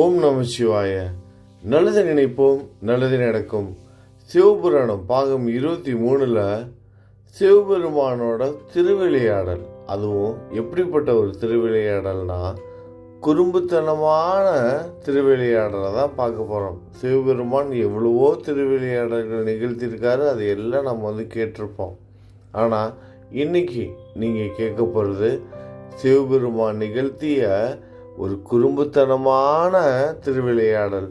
ஓம் நம சிவாய. நல்லது நினைப்போம் நல்லது நடக்கும். சிவபுராணம் பாகம் இருபத்தி மூணில் சிவபெருமானோட திருவிளையாடல். அதுவும் எப்படிப்பட்ட ஒரு திருவிளையாடல்னா குறும்புத்தனமான திருவிளையாடலை தான் பார்க்க போகிறோம் சிவபெருமான் எவ்வளவோ திருவிளையாடல்கள் நிகழ்த்தியிருக்காரு அது எல்லாம் நம்ம வந்து கேட்டிருப்போம். ஆனால் இன்னைக்கு நீங்கள் கேட்க போகிறது சிவபெருமான் நிகழ்த்திய ஒரு குறும்புத்தனமான திருவிளையாடல்.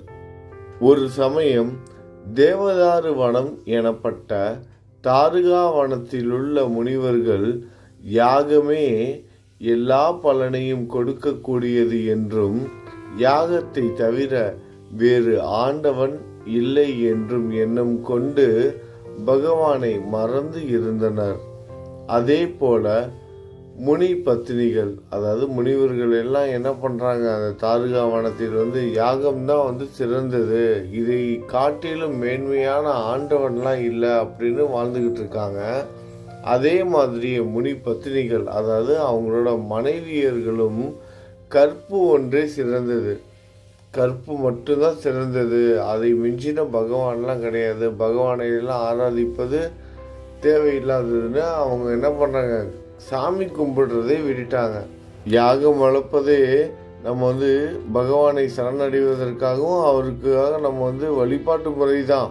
ஒரு சமயம் தேவதாரு வனம் எனப்பட்ட தாருகா வனத்திலுள்ள முனிவர்கள் யாகமே எல்லா பலனையும் கொடுக்கக்கூடியது என்றும் யாகத்தை தவிர வேறு ஆண்டவன் இல்லை என்றும் எண்ணம் கொண்டு பகவானை மறந்து இருந்தனர். அதே போல முனி பத்தினிகள் அதாவது முனிவர்கள் எல்லாம் என்ன பண்ணுறாங்க அந்த தாருகா வனத்தில் வந்து யாகம் தான் வந்து சிறந்தது. இதை காட்டிலும் மேன்மையான ஆண்டவன்லாம் இல்லை அப்படின்னு வாழ்ந்துக்கிட்டு இருக்காங்க. அதே மாதிரி முனி பத்தினிகள் அதாவது அவங்களோட மனைவியர்களும் கற்பு ஒன்றே சிறந்தது. கற்பு மட்டும்தான் சிறந்தது. அதை மிஞ்சின பகவான்லாம் கிடையாது. பகவானை எல்லாம் ஆராதிப்பது தேவையில்லாததுன்னு அவங்க என்ன பண்ணுறாங்க சாமி கும்பிடுறதே விட்டுட்டாங்க. யாகம் வளர்ப்பதே நம்ம வந்து பகவானை சரணடைவதற்காகவும் அவருக்காக நம்ம வந்து வழிபாட்டு முறை தான்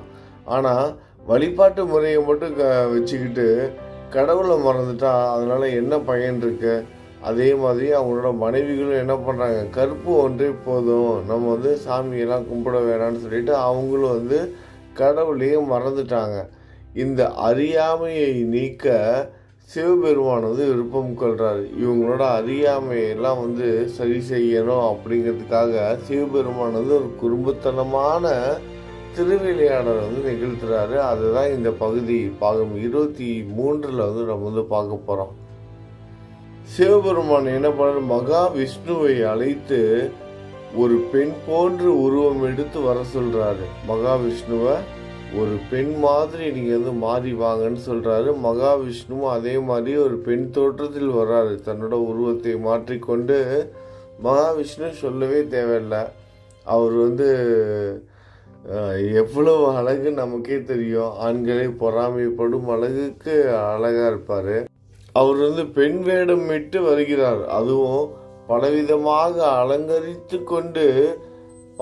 ஆனால் வழிபாட்டு முறையை மட்டும் க வச்சுக்கிட்டு கடவுளை மறந்துட்டா அதனால் என்ன பயன் இருக்கு? அதே மாதிரி அவங்களோட மனைவிகளும் என்ன பண்ணுறாங்க கருப்பு ஒன்றே போதும். நம்ம வந்து சாமியெல்லாம் கும்பிட வேணாம்னு சொல்லிட்டு அவங்களும் வந்து கடவுளையும் மறந்துட்டாங்க. இந்த அறியாமையை நீக்க சிவபெருமானது விருப்பம் கொள்கிறாரு இவங்களோட அறியாமையெல்லாம் வந்து சரி செய்யணும் அப்படிங்கிறதுக்காக சிவபெருமான் வந்து ஒரு குறும்புத்தனமான திருவிளையாடல் வந்து நிகழ்த்துறாரு. அதுதான் இந்த பகுதி. பாகம் இருபத்தி மூன்றில் வந்து நம்ம வந்து பார்க்க போகிறோம் சிவபெருமான் என்ன பண்ண மகா விஷ்ணுவை அழைத்து ஒரு பெண் போன்று உருவம் எடுத்து வர சொல்றாரு. மகாவிஷ்ணுவை ஒரு பெண் மாதிரி நீங்கள் வந்து மாறி வாங்கன்னு சொல்கிறாரு மகாவிஷ்ணுவும் அதே மாதிரி ஒரு பெண் தோற்றத்தில் வர்றாரு. தன்னோட உருவத்தை மாற்றிக்கொண்டு மகாவிஷ்ணு சொல்லவே தேவையில்லை. அவர் வந்து எவ்வளவு அழகு நமக்கே தெரியும். ஆண்களை பொறாமைப்படும் அழகுக்கு அழகாக இருப்பார். அவர் வந்து பெண் வேடம் விட்டு வருகிறார். அதுவும் பலவிதமாக அலங்கரித்து கொண்டு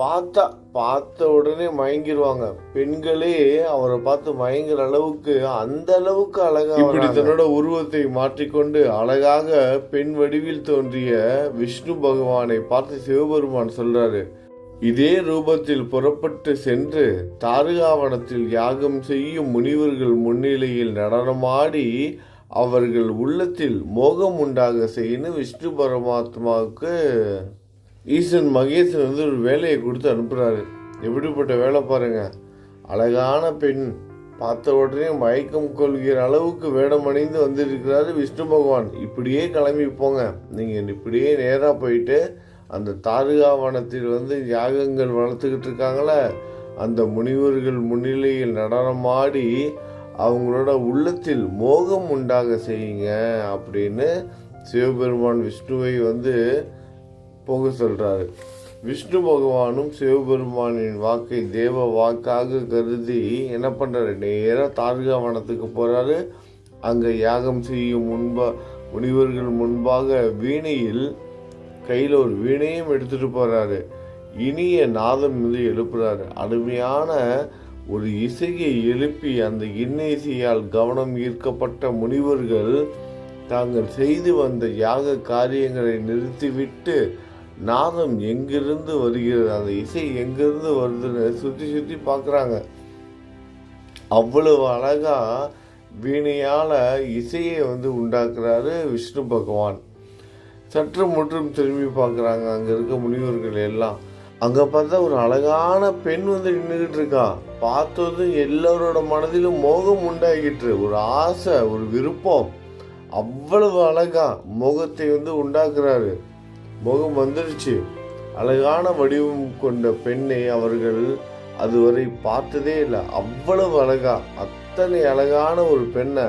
பார்த்தா பார்த்த உடனே மயங்கிடுவாங்க பெண்களே அவரை பார்த்து மயங்குற அளவுக்கு அந்த அளவுக்கு அழகா இப்படி தன்னோட உருவத்தை மாற்றிக்கொண்டு அழகாக பெண் வடிவில் தோன்றிய விஷ்ணு பகவானை பார்த்து சிவபெருமான் சொல்றாரு இதே ரூபத்தில் புறப்பட்டு சென்று தாருகாவனத்தில் யாகம் செய்யும் முனிவர்கள் முன்னிலையில் நடனமாடி அவர்கள் உள்ளத்தில் மோகம் உண்டாக செய்யணும் விஷ்ணு பரமாத்மாவுக்கு ஈசன் மகேசன் வந்து ஒரு வேலையை கொடுத்து அனுப்புகிறாரு எப்படிப்பட்ட வேலை பாருங்க. அழகான பெண். பார்த்த உடனே மயக்கம் கொள்கிற அளவுக்கு வேடமடைந்து வந்திருக்கிறாரு விஷ்ணு பகவான். இப்படியே கிளம்பி போங்க. நீங்கள் இப்படியே நேராக போயிட்டு அந்த தாருகாவனத்தில் வந்து யாகங்கள் வளர்த்துக்கிட்டு இருக்காங்களே அந்த முனிவர்கள் முன்னிலையில் நடனமாடி அவங்களோட உள்ளத்தில் மோகம் உண்டாக செய்யுங்க அப்படின்னு சிவபெருமான் விஷ்ணுவை வந்து போக சொல்கிறாரு விஷ்ணு பகவானும் சிவபெருமானின் வாக்கை தேவ வாக்காக கருதி என்ன பண்ணுறாரு நேராக தார்கா வனத்துக்கு போகிறாரு அங்கே யாகம் செய்யும் முன்பா முனிவர்கள் முன்பாக வீணையில் கையில் ஒரு வீணையும் எடுத்துட்டு போகிறாரு இனிய நாதம் மீது எழுப்புறாரு. அருமையான ஒரு இசையை எழுப்பி அந்த இன்னிசையால் கவனம் ஈர்க்கப்பட்ட முனிவர்கள் தாங்கள் செய்து வந்த யாக காரியங்களை நிறுத்திவிட்டு நாதம் எங்கிருந்து வருகிறது? அந்த இசை எங்கிருந்து வருதுன்னு சுற்றி சுற்றி பார்க்குறாங்க. அவ்வளவு அழகாக வீணையால் இசையை வந்து உண்டாக்குறாரு விஷ்ணு பகவான். சற்று முற்றும் திரும்பி பார்க்குறாங்க அங்கே இருக்க முனிவர்கள் எல்லாம். அங்கே பார்த்தா ஒரு அழகான பெண் வந்து நின்றுக்கிட்டு இருக்கா. பார்த்ததும் எல்லோரோட மனதிலும் மோகம் உண்டாகிட்டு ஒரு ஆசை ஒரு விருப்பம். அவ்வளவு அழகா மோகத்தை வந்து உண்டாக்குறாரு. முகம் வந்துடுச்சு அழகான வடிவம் கொண்ட பெண்ணை அவர்கள் அதுவரை பார்த்ததே இல்லை. அவ்வளவு அழகா அத்தனை அழகான ஒரு பெண்ணை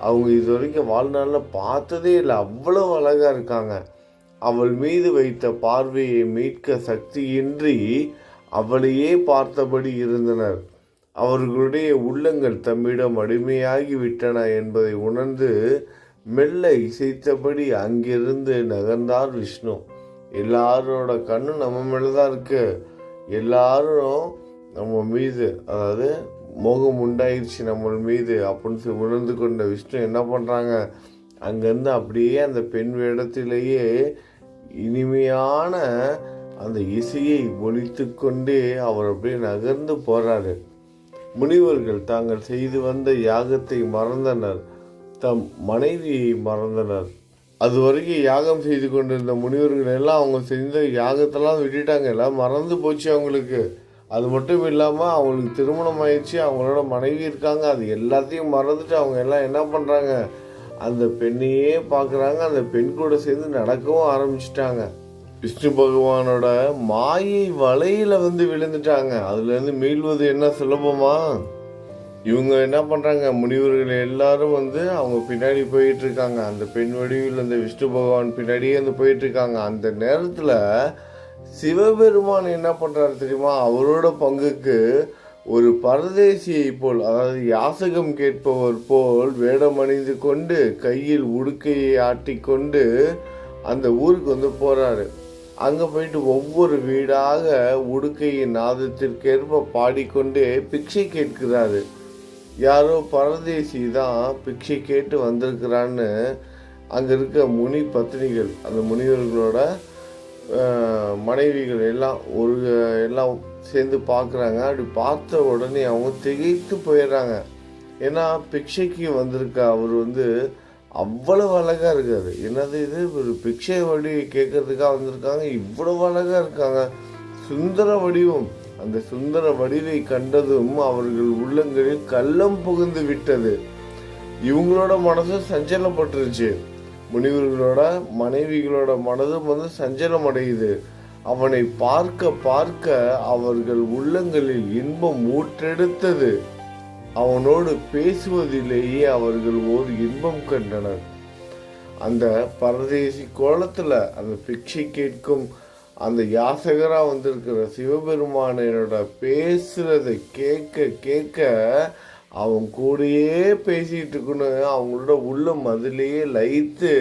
அவங்க இது வரைக்கும் வாழ்நாளில் பார்த்ததே இல்லை. அவ்வளவு அழகா இருக்காங்க. அவள் மீது வைத்த பார்வையை மீட்க சக்தியின்றி அவளையே பார்த்தபடி இருந்தனர். அவர்களுடைய உள்ளங்கள் தம்மிடம் அடிமையாகி விட்டன என்பதை உணர்ந்து மெல்ல இசைத்தபடி அங்கிருந்து நகர்ந்தார் விஷ்ணு. எல்லாரோட கண்ணும் நம்ம மேலே தான் இருக்கு. எல்லாரும் நம்ம மீது அதாவது மோகம் உண்டாயிருச்சு நம்ம மீது அப்படின்னு சொல்லி உணர்ந்து கொண்ட விஷ்ணு என்ன பண்ணுறாங்க அங்கேருந்து அப்படியே அந்த பெண் வேடத்திலேயே இனிமையான அந்த இசையை ஒழித்து கொண்டே அவர் அப்படியே நகர்ந்து போறாரு. முனிவர்கள் தாங்கள் செய்து வந்த யாகத்தை மறந்தனர். தம் மனைவியை மறந்தனர். அது வரைக்கும் யாகம் செய்து கொண்டிருந்த முனிவர்கள் எல்லாம் அவங்க செஞ்ச யாகத்தெல்லாம் விட்டுட்டாங்க. எல்லாம் மறந்து போச்சு அவங்களுக்கு. அது மட்டும் இல்லாமல் அவங்களுக்கு திருமணம் ஆயிடுச்சு. அவங்களோட மனைவி இருக்காங்க. அது எல்லாத்தையும் மறந்துட்டு அவங்க எல்லாம் என்ன பண்ணுறாங்க அந்த பெண்ணையே பார்க்குறாங்க அந்த பெண் கூட சேர்ந்து நடக்கவும் ஆரம்பிச்சிட்டாங்க. விஷ்ணு பகவானோட மாயை வலையில் வந்து விழுந்துட்டாங்க. அதுலேருந்து மீள்வது என்ன சுலபமா? இவங்க என்ன பண்ணுறாங்க முனிவர்கள் எல்லாரும் வந்து அவங்க பின்னாடி போயிட்டு இருக்காங்க. அந்த பெண் வடிவில் அந்த விஷ்ணு பகவான் பின்னாடியே வந்து போயிட்டு இருக்காங்க. அந்த நேரத்தில் சிவபெருமான் என்ன பண்ணுறாரு தெரியுமா? அவரோட பங்குக்கு ஒரு பரதேசியை போல் அதாவது யாசகம் கேட்பவர் போல் வேடம் அணிந்து கொண்டு கையில் உடுக்கையை ஆட்டிக்கொண்டு அந்த ஊருக்கு வந்து போகிறாரு அங்கே போயிட்டு ஒவ்வொரு வீடாக உடுக்கையின் நாதத்திற்கேற்ப பாடிக்கொண்டே பிக்ஷை கேட்கிறாரு. யாரோ பரதேசி தான் பிக்ஷை கேட்டு வந்திருக்கிறான்னு அங்கே இருக்க முனி பத்தினிகள் அந்த முனிவர்களோட மனைவிகள் எல்லாம் ஒரு எல்லாம் சேர்ந்து பார்க்குறாங்க. அப்படி பார்த்த உடனே அவங்க திகைத்து போயிடுறாங்க. ஏன்னா பிக்ஷைக்கு வந்திருக்க அவர் வந்து அவ்வளவு அழகாக இருக்கார். என்னது இது? ஒரு பிக்ஷை வடி கேட்கறதுக்காக வந்திருக்காங்க. இவ்வளவு அழகாக இருக்காங்க. சுந்தர வடிவம். அந்த சுந்தர வடிவை கண்டதும் அவர்கள் உள்ளங்களில் கள்ளம் புகுந்து விட்டது. இவங்களோட மனசும் சஞ்சலப்பட்டுருச்சு. முனிவர்களோட மனைவிகளோட மனதும் வந்து சஞ்சலம் அடையுது அவனை பார்க்க பார்க்க அவர்கள் உள்ளங்களில் இன்பம் ஊற்றெடுத்தது. அவனோடு பேசுவதிலேயே அவர்கள் ஓர் இன்பம் கண்டனர். அந்த பரதேசி கோலத்தில் அந்த பிக்ஷை கேட்கும் அந்த யாசகராக வந்திருக்கிற சிவபெருமானோட பேசுறதை கேட்க கேட்க அவன் கூடயே பேசிகிட்டு இருக்கணும் அவங்களோட உள்ளம் அதிலேயே லயித்து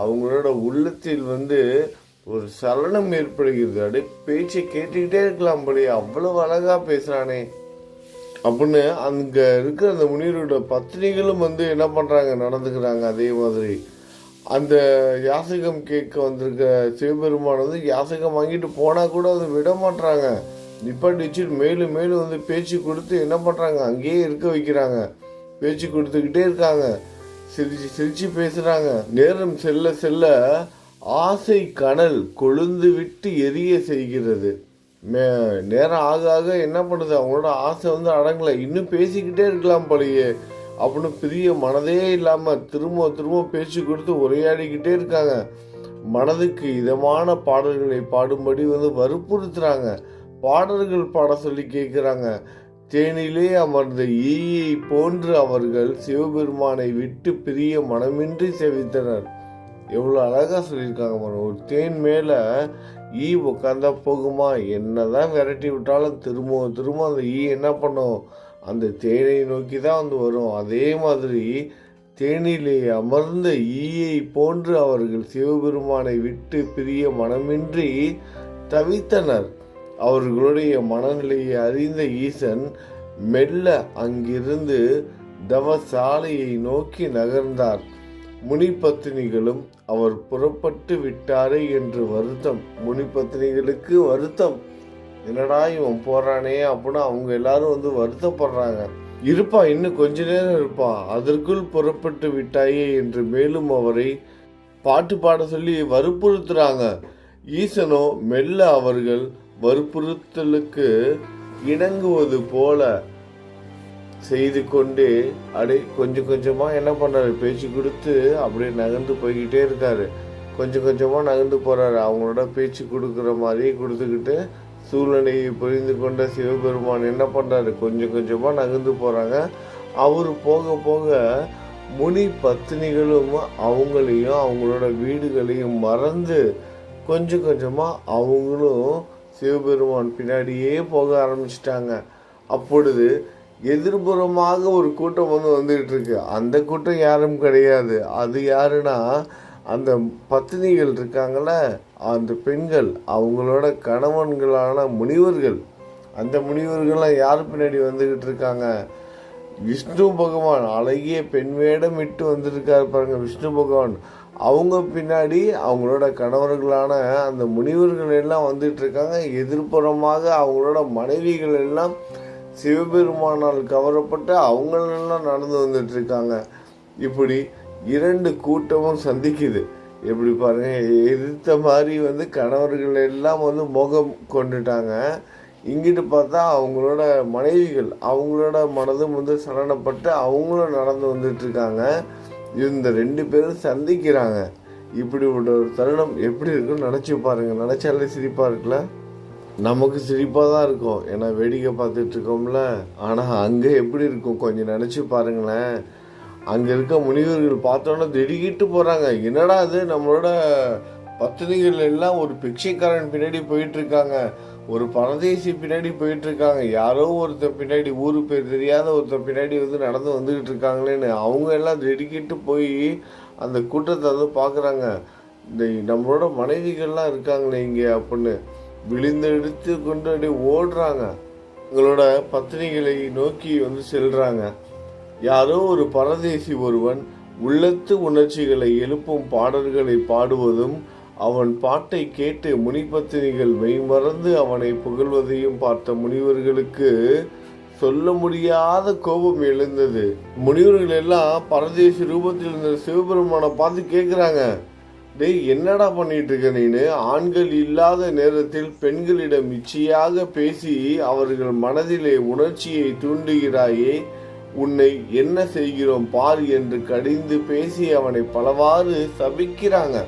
அவங்களோட உள்ளத்தில் வந்து ஒரு சலனம் ஏற்படுகிறது. அப்படியே பேச்சை கேட்டுக்கிட்டே இருக்கலாம் படி அவ்வளவு அழகாக பேசுகிறானே அப்படின்னு அங்கே இருக்கிற அந்த முனிவரோட பத்தினிகளும் வந்து என்ன பண்ணுறாங்க நடந்துக்கிறாங்க அதே மாதிரி. அந்த யாசகம் கேட்க வந்திருக்க சிவபெருமான் வந்து யாசகம் வாங்கிட்டு போனால் கூட அதை விட மாட்டுறாங்க நிப்பாட்டி வச்சுட்டு மேலும் மேலும் வந்து பேச்சு கொடுத்து என்ன பண்ணுறாங்க அங்கேயே இருக்க வைக்கிறாங்க. பேச்சு கொடுத்துக்கிட்டே இருக்காங்க. சிரிச்சு சிரிச்சு பேசுகிறாங்க நேரம் செல்ல செல்ல ஆசை கனல் கொழுந்து விட்டு எரிய செய்கிறது. மே நேரம் ஆக ஆக என்ன பண்ணுது? அவங்களோட ஆசை வந்து அடங்கலை. இன்னும் பேசிக்கிட்டே இருக்கலாம் பழைய அப்படின்னு பெரிய மனதே இல்லாமல் திரும்ப திரும்ப பேச்சு கொடுத்து உரையாடிக்கிட்டே இருக்காங்க. மனதுக்கு இதமான பாடல்களை பாடும்படி வந்து வற்புறுத்துறாங்க. பாடல்கள் பாட சொல்லி கேட்குறாங்க. தேனிலே அமர்ந்த ஈயை போன்று அவர்கள் சிவபெருமானை விட்டு பிரிய மனமின்றி செவித்தனர். எவ்வளோ அழகாக சொல்லியிருக்காங்க மனம் ஒரு தேன் மேலே ஈ உட்காந்தா போகுமா? என்னதான் விரட்டி விட்டாலும் திரும்ப திரும்ப அந்த ஈ என்ன பண்ணும்? அந்த தேனை நோக்கி தான் வந்து வரும். அதே மாதிரி தேனிலே அமர்ந்த ஈயை போன்று அவர்கள் சிவபெருமானை விட்டு பிரிய மனமின்றி தவித்தனர். அவர்களுடைய மனநிலையை அறிந்த ஈசன் மெல்ல அங்கிருந்து தவசாலையை நோக்கி நகர்ந்தார். முனிபத்தினிகளும் அவர் புறப்பட்டு விட்டாரே என்று வருத்தம். முனிபத்தினிகளுக்கு வருத்தம். என்னடா இவன் போறானே அப்படின்னு அவங்க எல்லாரும் வந்து வருத்தப்படுறாங்க. இருப்பா இன்னும் கொஞ்ச நேரம் இருப்பா. அதற்குள் புறப்பட்டு விட்டாயே என்று மேலும் அவரை பாட்டு பாட சொல்லி வற்புறுத்துறாங்க. ஈசனோ மெல்ல அவர்கள் வற்புறுத்தலுக்கு இணங்குவது போல செய்து கொண்டு அப்படியே கொஞ்சம் கொஞ்சமாக என்ன பண்றாரு? பேச்சு கொடுத்து அப்படியே நகர்ந்து போய்கிட்டே இருக்காரு. கொஞ்சம் கொஞ்சமாக நகர்ந்து போகிறாரு அவங்களோட பேச்சு கொடுக்குற மாதிரி கொடுத்துக்கிட்டு சூழ்நிலையை புரிந்து கொண்ட சிவபெருமான் என்ன பண்ணுறாரு கொஞ்சம் கொஞ்சமாக நகர்ந்து போகிறாங்க அவர் போக போக முனி பத்தினிகளும் அவங்களையும் அவங்களோட வீடுகளையும் மறந்து கொஞ்சம் கொஞ்சமாக அவங்களும் சிவபெருமான் பின்னாடியே போக ஆரம்பிச்சிட்டாங்க. அப்பொழுது எதிர்புறமாக ஒரு கூட்டம் வந்து வந்துகிட்டு இருக்கு. அந்த கூட்டம் யாரும் கிடையாது. அது யாருன்னா அந்த பத்தினிகள் இருக்காங்கள அந்த பெண்கள் அவங்களோட கணவன்களான முனிவர்கள். அந்த முனிவர்கள்லாம் யார் பின்னாடி வந்துக்கிட்டு இருக்காங்க? விஷ்ணு பகவான் அழகிய பெண் வேடம் இட்டு வந்துருக்காரு பாருங்க விஷ்ணு பகவான். அவங்க பின்னாடி அவங்களோட கணவர்களான அந்த முனிவர்கள் எல்லாம் வந்துட்டு இருக்காங்க. எதிர்ப்புறமாக அவங்களோட மனைவிகள் எல்லாம் சிவபெருமானால் கவரப்பட்டு அவங்களெல்லாம் நடந்து வந்துட்டு இருக்காங்க. இப்படி இரண்டு கூட்டமும் சந்திக்குது. எப்படி பாருங்க எதிர்த்த மாதிரி வந்து கணவர்கள் எல்லாம் வந்து முகம் கொண்டுட்டாங்க. இங்கிட்டு பார்த்தா அவங்களோட மனைவிகள் அவங்களோட மனதும் வந்து சலனப்பட்டு அவங்களும் நடந்து வந்துட்டுருக்காங்க. இந்த ரெண்டு பேரும் சந்திக்கிறாங்க. இப்படி ஒரு தருணம் எப்படி இருக்குன்னு நினச்சி பாருங்க. நினச்சாலே சிரிப்பாக இருக்குல்ல? நமக்கு சிரிப்பாக தான் இருக்கும். ஏன்னா வேடிக்கை பார்த்துட்டு இருக்கோம்ல. ஆனால் அங்கே எப்படி இருக்கும் கொஞ்சம் நினச்சி பாருங்களேன். அங்கே இருக்க முனிவர்கள் பார்த்தோன்னே திடுக்கிட்டு போகிறாங்க என்னடா அது நம்மளோட பத்தினிகள் எல்லாம் ஒரு பிக்ஷைக்காரன் பின்னாடி போயிட்டு இருக்காங்க ஒரு பரதேசி பின்னாடி போயிட்டு இருக்காங்க யாரோ ஒருத்தர் பின்னாடி ஊரு பேர் தெரியாத ஒருத்தர் பின்னாடி வந்து நடந்து வந்துக்கிட்டு இருக்காங்களேன்னு அவங்க எல்லாம் திடுக்கிட்டு போய் அந்த கூட்டத்தை வந்து பார்க்குறாங்க. இந்த நம்மளோட மனைவிகள்லாம் இருக்காங்களே இங்கே அப்படின்னு விழுந்தெடுத்து கொண்டு அப்படியே ஓடுறாங்க. உங்களோட பத்தினிகளை நோக்கி வந்து செல்கிறாங்க யாரோ ஒரு பரதேசி ஒருவன் உள்ளத்து உணர்ச்சிகளை எழுப்பும் பாடல்களை பாடுவதும் அவன் பாட்டை கேட்டு முனிபத்தினிகள் மெய்மறந்து அவனை புகழ்வதையும் பார்த்த முனிவர்களுக்கு சொல்ல முடியாத கோபம் எழுந்தது. முனிவர்கள் எல்லாம் பரதேசி ரூபத்தில் இருந்த சிவபெருமானை பார்த்து கேட்குறாங்க டேய் என்னடா பண்ணிட்டு இருக்க நீனு? ஆண்கள் இல்லாத நேரத்தில் பெண்களிடம் இச்சையாக பேசி அவர்கள் மனதிலே உணர்ச்சியை தூண்டுகிறாயே உன்னை என்ன செய்கிறோம் பார் என்று கடிந்து பேசி அவனை பலவாறு சபிக்கிறாங்க.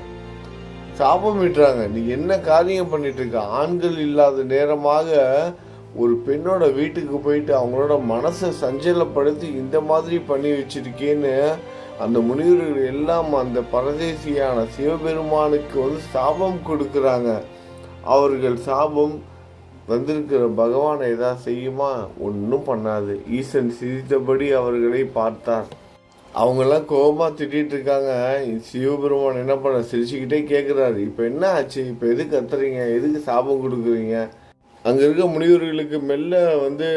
சாபமிட்டுறாங்க நீ என்ன காரியம் பண்ணிட்டு இருக்க ஆண்கள் இல்லாத நேரமாக ஒரு பெண்ணோட வீட்டுக்கு போயிட்டு அவங்களோட மனசை சஞ்சலப்படுத்தி இந்த மாதிரி பண்ணி வச்சிருக்கேன்னு அந்த முனிவர்கள் எல்லாம் அந்த பரதேசியான சிவபெருமானுக்கு வந்து சாபம் கொடுக்குறாங்க. அவர்கள் சாபம் வந்திருக்கிற பகவான் ஏதாவது செய்யுமா? ஒன்றும் பண்ணாது. ஈசன் சிரித்தபடி அவர்களை பார்த்தார். அவங்கெல்லாம் கோபமாக திட்டிகிட்டு இருக்காங்க. சிவபெருமான் என்ன பண்ண? சிரிச்சுக்கிட்டே கேட்குறாரு இப்போ என்ன ஆச்சு? இப்போ எதுக்கு கத்துறீங்க? எதுக்கு சாபம் கொடுக்குறீங்க? அங்கே இருக்க முனிவர்களுக்கு மெல்ல வந்து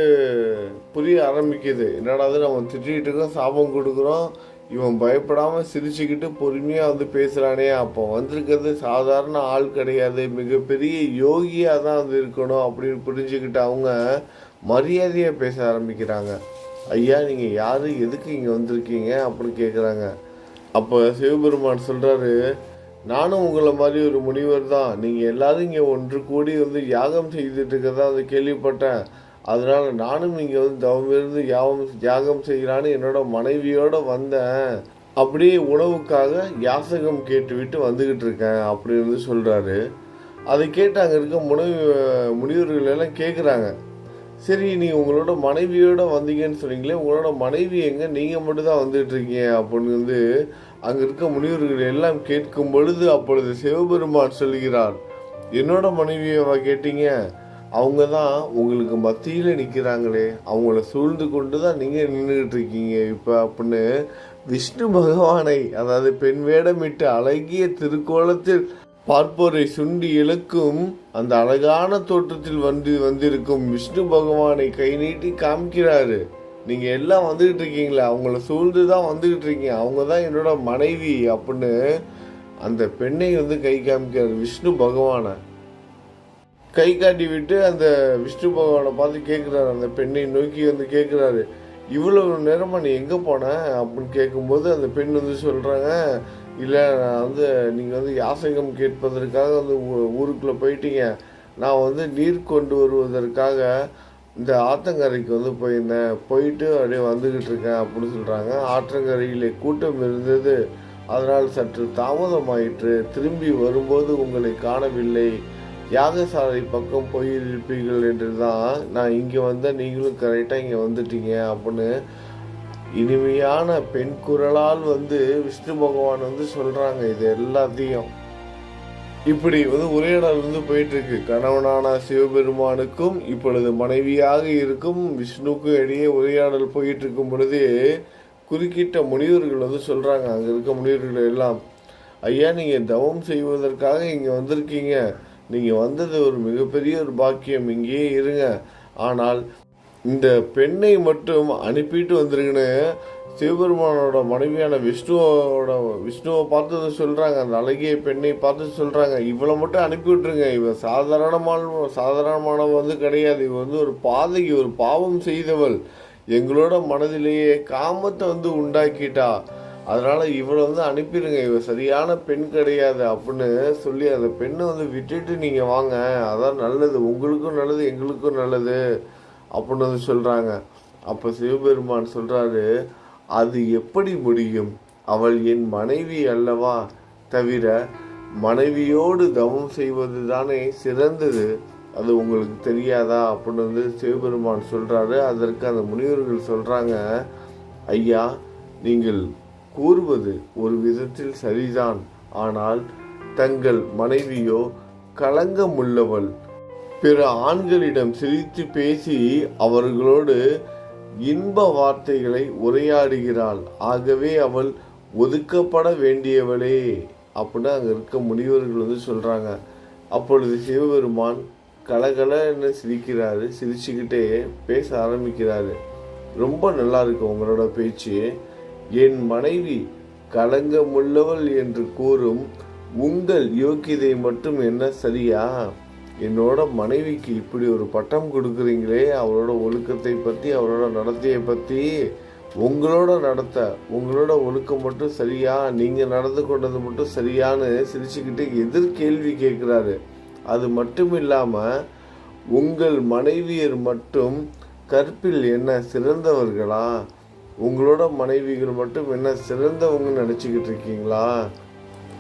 புரிய ஆரம்பிக்குது. என்னடாது நம்ம திட்டிகிட்டு இருக்கோம் சாபம் கொடுக்குறோம். இவன் பயப்படாமல் சிரிச்சுக்கிட்டு பொறுமையாக வந்து பேசுகிறானே அப்போ வந்திருக்கிறது சாதாரண ஆள் கிடையாது. மிகப்பெரிய யோகியாக தான் வந்து இருக்கணும் அப்படின்னு புரிஞ்சுக்கிட்டு அவங்க மரியாதையாக பேச ஆரம்பிக்கிறாங்க. ஐயா நீங்கள் யார்? எதுக்கு இங்கே வந்திருக்கீங்க? அப்படின்னு கேட்குறாங்க அப்போ சிவபெருமான் சொல்கிறாரு நானும் உங்களை மாதிரி ஒரு முனிவர் தான். நீங்கள் எல்லோரும் இங்கே ஒன்று கூடி வந்து யாகம் செய்துட்டு இருக்கிறதா வந்து கேள்விப்பட்டேன். அதனால் நானும் இங்கே வந்து தவமிருந்து யாகம் யாகம் செய்கிறான்னு என்னோட மனைவியோடு வந்தேன். அப்படியே உணவுக்காக யாசகம் கேட்டுவிட்டு வந்துக்கிட்டு இருக்கேன் அப்படின்னு சொல்கிறாரு அதை கேட்டு அங்கே இருக்க முனிவு முனிவர்கள் எல்லாம் கேட்குறாங்க சரி நீ உங்களோட மனைவியோட வந்தீங்கன்னு சொன்னீங்களே உங்களோட மனைவி எங்கே? நீங்கள் மட்டும்தான் வந்துகிட்டு இருக்கீங்க அப்படின்னு வந்து அங்கே இருக்க முனிவர்கள் எல்லாம் கேட்கும் பொழுது அப்பொழுது சிவபெருமான் சொல்கிறார் என்னோட மனைவியவா கேட்டீங்க? அவங்க தான் உங்களுக்கு மத்தியில் நிற்கிறாங்களே அவங்கள சூழ்ந்து கொண்டு தான் நீங்கள் நின்றுக்கிட்டு இருக்கீங்க. இப்போ அப்படின்னு விஷ்ணு பகவானை அதாவது பெண் வேடமிட்டு அழகிய திருக்கோலத்தில் பார்ப்போரை சுண்டி இழுக்கும் அந்த அழகான தோற்றத்தில் வந்து வந்திருக்கும் விஷ்ணு பகவானை கை நீட்டி காமிக்கிறாரு. நீங்கள் எல்லாம் வந்துக்கிட்டு இருக்கீங்களே அவங்கள சூழ்ந்து தான் வந்துக்கிட்டு இருக்கீங்க. அவங்க தான் என்னோட மனைவி அப்படின்னு அந்த பெண்ணை வந்து கை காமிக்கிறார் விஷ்ணு பகவானை. கை காட்டி விட்டு அந்த விஷ்ணு பகவானை பார்த்து கேட்குறாரு அந்த பெண்ணை நோக்கி வந்து கேட்குறாரு இவ்வளவு நேரமாக நீ எங்கே போன? அப்படின்னு கேட்கும்போது அந்த பெண் வந்து சொல்கிறாங்க இல்லை நான் வந்து நீங்கள் வந்து யாசகம் கேட்பதற்காக வந்து ஊ- ஊருக்குள்ளே போயிட்டீங்க. நான் வந்து நீர் கொண்டு வருவதற்காக இந்த ஆத்தங்கரைக்கு வந்து போயிருந்தேன். போயிட்டு அப்படியே வந்துக்கிட்டு இருக்கேன் அப்படின்னு சொல்கிறாங்க ஆற்றங்கரையிலே கூட்டம் இருந்தது. அதனால் சற்று தாமதமாயிற்று. திரும்பி வரும்போது உங்களை காணவில்லை. யாகசாலை பக்கம் போயிருப்பீர்கள் என்று தான் நான் இங்கே வந்தேன் நீங்களும் கரெக்டாக இங்கே வந்துட்டீங்க அப்படின்னு இனிமையான பெண் குரலால் வந்து விஷ்ணு பகவான் வந்து சொல்கிறாங்க இது எல்லாத்தையும். இப்படி வந்து உரையாடல் வந்து போயிட்டு இருக்கு கணவனான சிவபெருமானுக்கும் இப்பொழுது மனைவியாக இருக்கும் விஷ்ணுக்கும் இடையே உரையாடல் போயிட்டு இருக்கும் பொழுது குறுக்கிட்ட முனிவர்கள் வந்து சொல்கிறாங்க அங்கே இருக்க முனிவர்கள் எல்லாம் ஐயா நீங்கள் தவம் செய்வதற்காக இங்கே வந்திருக்கீங்க. நீங்கள் வந்தது ஒரு மிகப்பெரிய ஒரு பாக்கியம். இங்கேயே இருங்க. ஆனால் இந்த பெண்ணை மட்டும் அனுப்பிட்டு வந்துருங்கன்னு சிவபெருமானோட மனைவியான விஷ்ணுவோட விஷ்ணுவை பார்த்து சொல்கிறாங்க அந்த அழகிய பெண்ணை பார்த்து சொல்கிறாங்க இவளை மட்டும் அனுப்பி விட்டுருங்க. இவன் சாதாரணமான சாதாரணமானவ வந்து கிடையாது. இவன் வந்து ஒரு பாதகி ஒரு பாவம் செய்தவள். எங்களோட மனதிலேயே காமத்தை வந்து உண்டாக்கிட்டா. அதனால் இவளை வந்து அனுப்பிடுங்க. இவர் சரியான பெண் கிடையாது அப்படின்னு சொல்லி அந்த பெண்ணை வந்து விட்டுட்டு நீங்கள் வாங்க. அதான் நல்லது. உங்களுக்கும் நல்லது எங்களுக்கும் நல்லது அப்படின்னு வந்து சொல்கிறாங்க அப்போ சிவபெருமான் சொல்கிறாரு அது எப்படி முடியும்? அவள் என் மனைவி அல்லவா? தவிர மனைவியோடு தவம் செய்வது தானே சிறந்தது. அது உங்களுக்கு தெரியாதா? அப்படின்னு வந்து சிவபெருமான் சொல்கிறாரு அதற்கு அந்த முனிவர்கள் சொல்கிறாங்க ஐயா நீங்கள் கூறுவது ஒரு விதத்தில் சரிதான். ஆனால் தங்கள் மனைவியோ களங்கமுள்ளவள். பிற ஆண்களிடம் சிரித்து பேசி அவர்களோடு இன்ப வார்த்தைகளை உரையாடுகிறாள். ஆகவே அவள் ஒதுக்கப்பட வேண்டியவளே அப்படின்னு அங்கே இருக்க முனிவர்கள் வந்து சொல்கிறாங்க அப்பொழுது சிவபெருமான் கலகலன்னு சிரிக்கிறாரு சிரிச்சுக்கிட்டே பேச ஆரம்பிக்கிறாரு. ரொம்ப நல்லா இருக்கு உங்களோட பேச்சு. என் மனைவி கலங்கமுள்ளவள் என்று கூறும் உங்கள் யோக்கியதை மட்டும் என்ன சரியா? என்னோட மனைவிக்கு இப்படி ஒரு பட்டம் கொடுக்குறீங்களே அவரோட ஒழுக்கத்தை பற்றி அவரோட நடத்தையை பற்றி உங்களோட நடத்த உங்களோட ஒழுக்கம் மட்டும் சரியா? நீங்கள் நடந்து கொண்டது மட்டும் சரியான்னு சிரிச்சுக்கிட்டு எதிர்கேள்வி கேட்குறாரு. அது மட்டும் இல்லாமல் உங்கள் மனைவியர் மட்டும் கற்பில் என்ன சிறந்தவர்களா? உங்களோட மனைவிகள் மட்டும் என்ன சிறந்தவங்க நினச்சிக்கிட்டு இருக்கீங்களா?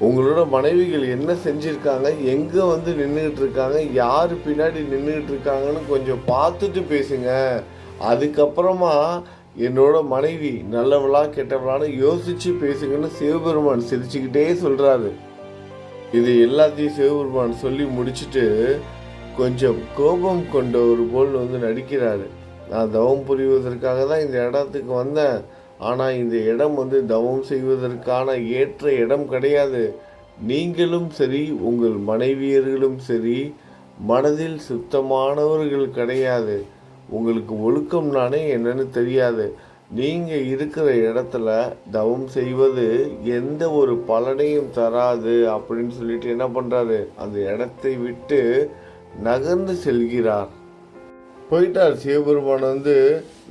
உங்களோட மனைவிகள் என்ன செஞ்சுருக்காங்க? எங்கே வந்து நின்றுக்கிட்டு இருக்காங்க? யார் பின்னாடி நின்றுக்கிட்டு இருக்காங்கன்னு கொஞ்சம் பார்த்துட்டு பேசுங்க. அதுக்கப்புறமா என்னோட மனைவி நல்லவளா கெட்டவளான்னு யோசிச்சு பேசுங்கன்னு சிவபெருமான் சிரிச்சுக்கிட்டே சொல்கிறாரு இது எல்லாத்தையும் சிவபெருமான் சொல்லி முடிச்சுட்டு கொஞ்சம் கோபம் கொண்டவர் போல் வந்து நடிக்கிறாரு. நான் தவம் புரிவதற்காக தான் இந்த இடத்துக்கு வந்தேன். ஆனால் இந்த இடம் வந்து தவம் செய்வதற்கான ஏற்ற இடம் கிடையாது. நீங்களும் சரி உங்கள் மனைவியர்களும் சரி மனதில் சுத்தமானவர்கள் கிடையாது. உங்களுக்கு ஒழுக்கம்னானே என்னன்னு தெரியாது. நீங்கள் இருக்கிற இடத்துல தவம் செய்வது எந்த ஒரு பலனையும் தராது அப்படின்னு சொல்லிட்டு என்ன பண்ணுறாரு அந்த இடத்தை விட்டு நகர்ந்து செல்கிறார். போயிட்டார். சிவபெருமான் வந்து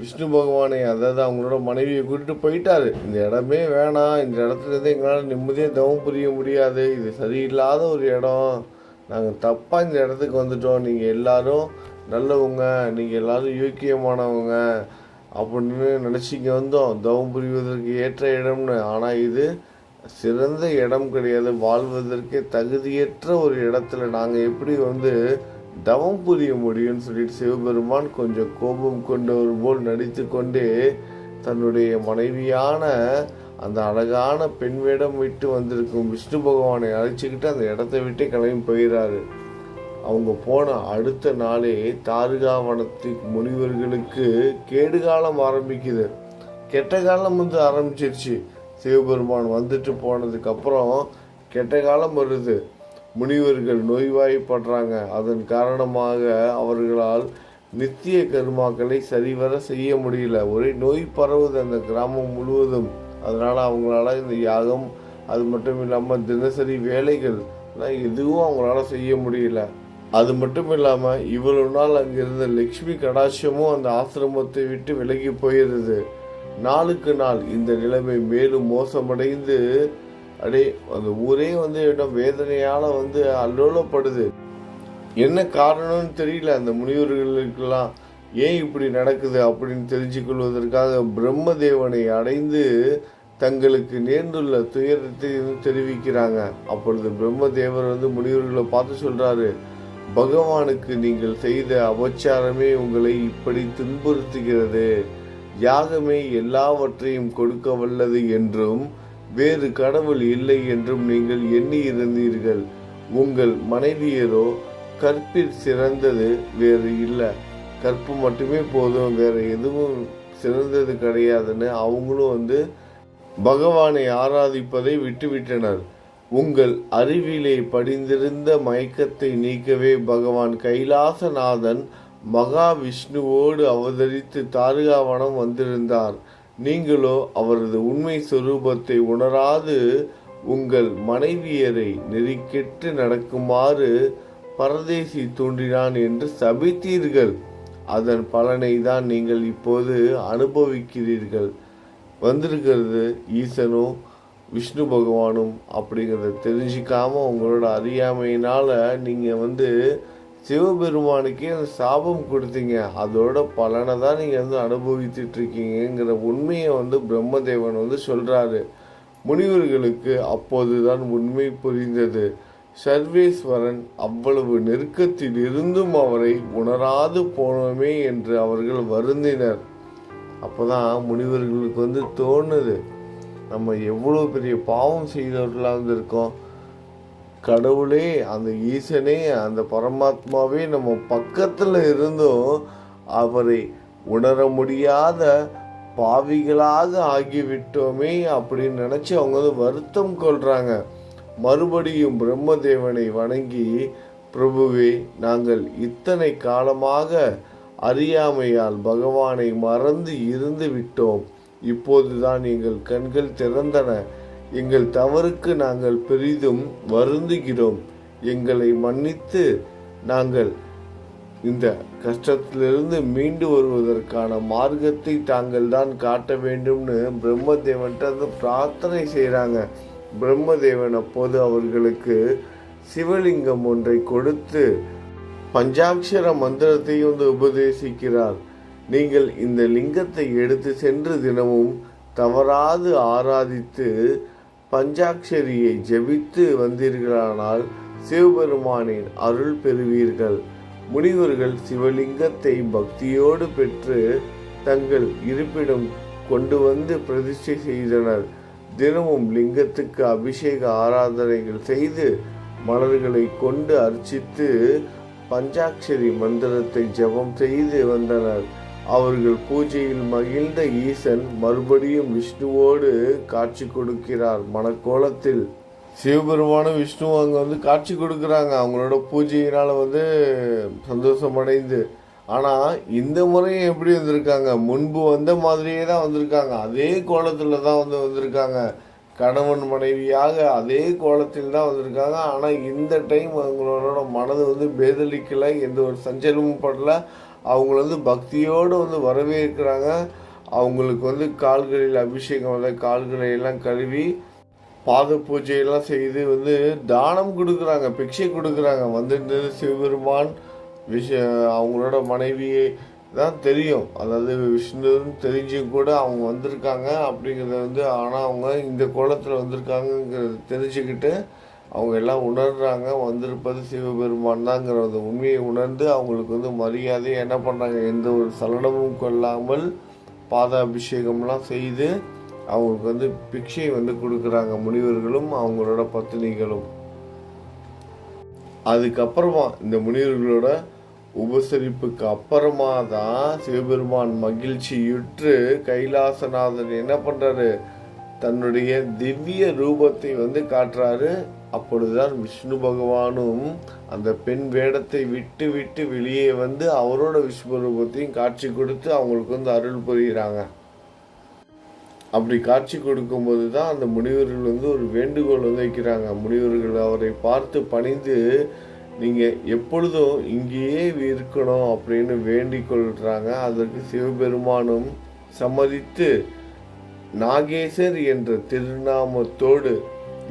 விஷ்ணு பகவானை அதாவது அவங்களோட மனைவியை கூட்டிட்டு போயிட்டாரு. இந்த இடமே வேணாம். இந்த இடத்துல இருந்து எங்களால் நிம்மதியாக தவம் புரிய முடியாது. இது சரியில்லாத ஒரு இடம். நாங்கள் தப்பாக இந்த இடத்துக்கு வந்துட்டோம். நீங்கள் எல்லாரும் நல்லவங்க. நீங்கள் எல்லாரும் யோக்கியமானவங்க அப்படின்னு நினச்சி இங்கே வந்தோம். தவம் புரிவதற்கு ஏற்ற இடம்னு. ஆனால் இது சிறந்த இடம் கிடையாது. வாழ்வதற்கே தகுதியற்ற ஒரு இடத்துல நாங்கள் எப்படி வந்து தவம் புரிய முடியும்னு சொல்லிட்டு சிவபெருமான் கொஞ்சம் கோபம் கொண்டவர் போல் நடித்து கொண்டே தன்னுடைய மனைவியான அந்த அழகான பெண் வேடம் விட்டு வந்திருக்கும் விஷ்ணு பகவானை அழைச்சிக்கிட்டு அந்த இடத்த விட்டு கிளம்பி போயிறாரு. அவங்க போன அடுத்த நாளே தாருகாவனத்து முனிவர்களுக்கு கேடு காலம் ஆரம்பிக்குது. கெட்ட காலம் வந்து ஆரம்பிச்சிருச்சு. சிவபெருமான் வந்துட்டு போனதுக்கப்புறம் கெட்ட காலம் வருது. முனிவர்கள் நோய்வாய்ப்படுறாங்க. அதன் காரணமாக அவர்களால் நித்திய கருமாக்களை சரிவர செய்ய முடியல. ஒரே நோய் பரவுது அந்த கிராமம் முழுவதும். அதனால் அவங்களால இந்த யாகம் அது மட்டும் இல்லாமல் தினசரி வேலைகள் எதுவும் அவங்களால செய்ய முடியல. அது மட்டும் இல்லாமல் இவ்வளவு நாள் அங்கே இருந்த லக்ஷ்மி கடாட்சமும் அந்த ஆசிரமத்தை விட்டு விலகி போயிருது. நாளுக்கு நாள் இந்த நிலைமை மேலும் மோசமடைந்து அப்படியே அந்த ஊரே வந்து இடம் வேதனையால் வந்து அல்லோலப்படுது. என்ன காரணம்னு தெரியல அந்த முனிவர்களுக்கெல்லாம். ஏன் இப்படி நடக்குது அப்படின்னு தெரிஞ்சுக்கொள்வதற்காக பிரம்மதேவனை அடைந்து தங்களுக்கு நேர்ந்துள்ள துயரத்தை வந்து தெரிவிக்கிறாங்க. அப்பொழுது பிரம்மதேவர் வந்து முனிவர்களை பார்த்து சொல்றாரு பகவானுக்கு நீங்கள் செய்த அபச்சாரமே உங்களை இப்படி துன்புறுத்துகிறது. யாகமே எல்லாவற்றையும் கொடுக்க வல்லது என்றும் வேறு கடவுள் இல்லை என்றும் நீங்கள் எண்ணி இருந்தீர்கள் உங்கள் மனைவியரோ கற்பில் சிறந்தது வேறு இல்லை. கற்பு மட்டுமே போதும் வேற எதுவும் சிறந்தது கிடையாதுன்னு அவங்களும் வந்து பகவானை ஆராதிப்பதை விட்டுவிட்டனர். உங்கள் அறிவிலே படிந்திருந்த மயக்கத்தை நீக்கவே பகவான் கைலாசநாதன் மகாவிஷ்ணுவோடு அவதரித்து தாருகாவனம் வந்திருந்தார். நீங்களோ அவரது உண்மை சுரூபத்தை உணராது உங்கள் மனைவியரை நெறிக்கெட்டு நடக்குமாறு பரதேசி தூண்டினான் என்று சபித்தீர்கள். அதன் பலனை தான் நீங்கள் இப்போது அனுபவிக்கிறீர்கள். வந்திருக்கிறது ஈசனும் விஷ்ணு பகவானும் அப்படிங்கிறத தெரிஞ்சிக்காமல் உங்களோட அறியாமையினால் நீங்கள் வந்து சிவபெருமானுக்கே அந்த சாபம் கொடுத்தீங்க. அதோட பலனை தான் நீங்கள் வந்து அனுபவித்துட்டு இருக்கீங்கிற உண்மையை வந்து பிரம்மதேவன் வந்து சொல்கிறாரு முனிவர்களுக்கு அப்போதுதான் உண்மை புரிந்தது. சர்வேஸ்வரன் அவ்வளவு நெருக்கத்தில் இருந்தும் அவரை உணராது போனோமே என்று அவர்கள் வருந்தினர். அப்போதான் முனிவர்களுக்கு வந்து தோணுது. நம்ம எவ்வளோ பெரிய பாவம் செய்தவர்களாக இருந்திருக்கோம். கடவுளே அந்த ஈசனே அந்த பரமாத்மாவே நம்ம பக்கத்தில் இருந்தும் அவரை உணர முடியாத பாவிகளாக ஆகிவிட்டோமே அப்படின்னு நினச்சி அவங்க வந்து வருத்தம் கொள்கிறாங்க மறுபடியும் பிரம்மதேவனை வணங்கி பிரபுவே நாங்கள் இத்தனை காலமாக அறியாமையால் பகவானை மறந்து இருந்து விட்டோம். இப்போதுதான் எங்கள் கண்கள் திறந்தன. எங்கள் தவறுக்கு நாங்கள் பெரிதும் வருந்துகிறோம். எங்களை மன்னித்து நாங்கள் இந்த கஷ்டத்திலிருந்து மீண்டு வருவதற்கான மார்க்கத்தை தாங்கள் தான் காட்ட வேண்டும்னு பிரம்மதேவன்ட்ட வந்து பிரார்த்தனை செய்கிறாங்க பிரம்மதேவன் அப்போது அவர்களுக்கு சிவலிங்கம் ஒன்றை கொடுத்து பஞ்சாட்சர மந்திரத்தை வந்து உபதேசிக்கிறார். நீங்கள் இந்த லிங்கத்தை எடுத்து சென்று தினமும் தவறாது ஆராதித்து பஞ்சாட்சரியை ஜெபித்து வந்தீர்களானால் சிவபெருமானின் அருள் பெறுவீர்கள். முனிவர்கள் சிவலிங்கத்தை பக்தியோடு பெற்று தங்கள் இருப்பிடம் கொண்டு வந்து பிரதிஷ்டை செய்தனர். தினமும் லிங்கத்துக்கு அபிஷேக ஆராதனைகள் செய்து மலர்களை கொண்டு அர்ச்சித்து பஞ்சாட்சரி மந்திரத்தை ஜெபம் செய்து வந்தனர். அவர்கள் பூஜையில் மகிழ்ந்த ஈசன் மறுபடியும் விஷ்ணுவோடு காட்சி கொடுக்கிறார் மணக்கோலத்தில் சிவபெருமானும் விஷ்ணு அங்கே வந்து காட்சி கொடுக்குறாங்க. அவங்களோட பூஜையினால் வந்து சந்தோஷமடைந்து ஆனால் இந்த முறையும் எப்படி வந்திருக்காங்க? முன்பு வந்த மாதிரியே தான் வந்திருக்காங்க. அதே கோலத்தில் தான் வந்து வந்திருக்காங்க. கணவன் மனைவியாக அதே கோலத்தில் தான் வந்திருக்காங்க. ஆனால் இந்த டைம் அவங்களோட மனது வந்து பேதலிக்கலை எந்த ஒரு சஞ்சலமும் படல. அவங்கள வந்து பக்தியோடு வந்து வரவேற்கிறாங்க. அவங்களுக்கு வந்து கால்களில் அபிஷேகம் வந்து கால்களை எல்லாம் கழுவி பாத பூஜையெல்லாம் செய்து வந்து தானம் கொடுக்குறாங்க பிக்ஷை கொடுக்குறாங்க. வந்திருந்தது சிவபெருமான் விஷ அவங்களோட மனைவியை தான் தெரியும். அதாவது விஷ்ணுன்னு தெரிஞ்சும் கூட அவங்க வந்திருக்காங்க அப்படிங்கிறத வந்து ஆனால் அவங்க இந்த கோலத்தில் வந்திருக்காங்கங்கிறத தெரிஞ்சுக்கிட்டு அவங்க எல்லாம் உணர்றாங்க வந்திருப்பது சிவபெருமான் தாங்கிறத அந்த உண்மையை உணர்ந்து அவங்களுக்கு வந்து மரியாதையை என்ன பண்ணுறாங்க எந்த ஒரு சலனமும் கொள்ளாமல் பாத அபிஷேகம்லாம் செய்து அவங்களுக்கு வந்து பிக்ஷை வந்து கொடுக்குறாங்க முனிவர்களும் அவங்களோட பத்தினிகளும். அதுக்கப்புறமா இந்த முனிவர்களோட உபசரிப்புக்கு அப்புறமா தான் சிவபெருமான் மகிழ்ச்சியுற்று கைலாசநாதன் என்ன பண்ணுறாரு தன்னுடைய திவ்ய ரூபத்தை வந்து காட்டுறாரு. அப்பொழுதுதான் விஷ்ணு பகவானும் அந்த பெண் வேடத்தை விட்டு விட்டு வெளியே வந்து அவரோட விஸ்வரூபத்தையும் காட்சி கொடுத்து அவங்களுக்கு வந்து அருள் புரிகிறாங்க. அப்படி காட்சி கொடுக்கும்போது தான் அந்த முனிவர்கள் வந்து ஒரு வேண்டுகோள் வந்து வைக்கிறாங்க. முனிவர்கள் அவரை பார்த்து பணிந்து நீங்கள் எப்பொழுதும் இங்கேயே இருக்கணும் அப்படின்னு வேண்டிக் கொள்கிறாங்க அதற்கு சிவபெருமானும் சம்மதித்து நாகேசர் என்ற திருநாமத்தோடு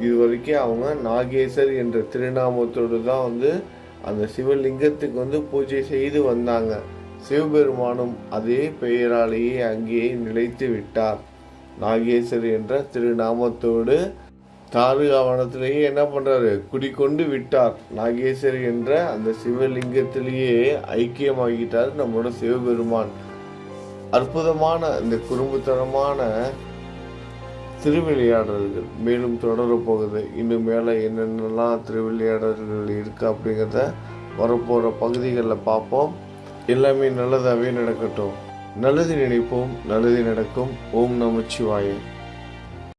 இது வரைக்கும் அவங்க நாகேசர் என்ற திருநாமத்தோடு தான் வந்து அந்த சிவலிங்கத்துக்கு வந்து பூஜை செய்து வந்தாங்க. சிவபெருமானும் அதே பெயராலேயே அங்கேயே நிலைத்து விட்டார். நாகேசர் என்ற திருநாமத்தோடு தாருகாவனத்திலேயே என்ன பண்ணுறாரு குடிக்கொண்டு விட்டார். நாகேசர் என்ற அந்த சிவலிங்கத்திலேயே ஐக்கியமாகிட்டார் நம்மளோட சிவபெருமான். அற்புதமான இந்த குறும்புத்தனமான திருவிளையாடல்கள் மேலும் தொடரப் போகுது. இன்னும் மேலே என்னென்னலாம் திருவிளையாடல்கள் இருக்குது அப்படிங்கிறத வரப்போகிற பகுதிகளில் பார்ப்போம். எல்லாமே நல்லதாகவே நடக்கட்டும். நல்லது நினைப்போம் நல்லது நடக்கும். ஓம் நமச்சிவாயன்